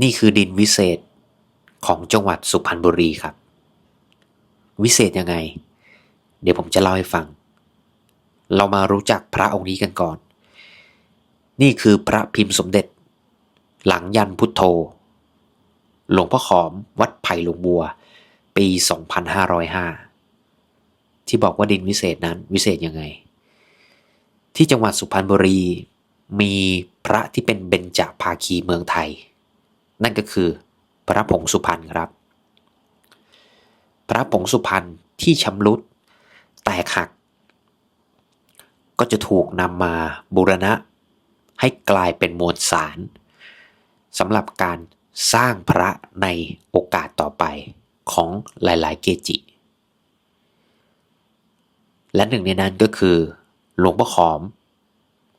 นี่คือดินวิเศษของจังหวัดสุพรรณบุรีครับ วิเศษยังไง เดี๋ยวผมจะเล่าให้ฟัง เรามารู้จักพระองค์นี้กันก่อน นี่คือพระพิมพ์สมเด็จ หลังยันพุทโธ หลวงพ่อขอมวัดไผ่หลวงบัว ปี 2505 ที่บอกว่าดินวิเศษนั้นวิเศษยังไง ที่จังหวัดสุพรรณบุรีมีพระที่เป็นเบญจภาคีเมืองไทย นั่นก็คือพระผงสุพรรณครับ พระผงสุพรรณที่ชำรุดแตกหัก ก็จะถูกนำมาบูรณะ ให้กลายเป็นมวลสารสำหรับการสร้างพระในโอกาสต่อไปของหลาย ๆ เกจิ และหนึ่งในนั้นก็คือหลวงพ่อขอม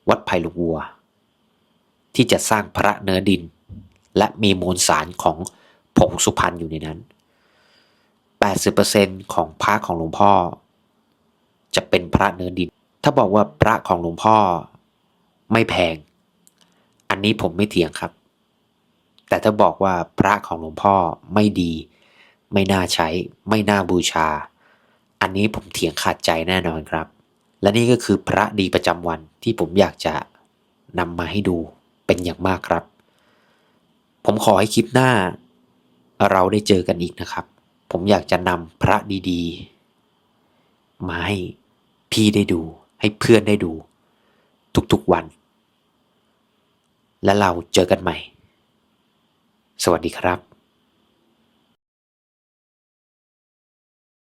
วัดไผ่หลวงวัว ที่จะสร้างพระเนื้อดิน และมีมวลสารของผงสุพรรณอยู่ในนั้น 80%ของพระของหลวงพ่อ จะเป็นพระเนื้อดิน ถ้าบอกว่าพระของหลวงพ่อไม่แพง อันนี้ผมไม่เถียงครับ แต่ถ้าบอกว่าพระของหลวงพ่อไม่ดี ไม่น่าใช้ ไม่น่าบูชา อันนี้ผมเถียงขาดใจแน่นอนครับ และนี่ก็คือพระดีประจำวันที่ผมอยากจะนำมาให้ดูเป็นอย่างมากครับ ผมขอให้คลิปหน้า เราได้เจอกันอีกนะครับ ผมอยากจะนำพระดีๆ มาให้พี่ได้ดู ให้เพื่อนได้ดู ทุกๆวัน และเราเจอกันใหม่ สวัสดีครับ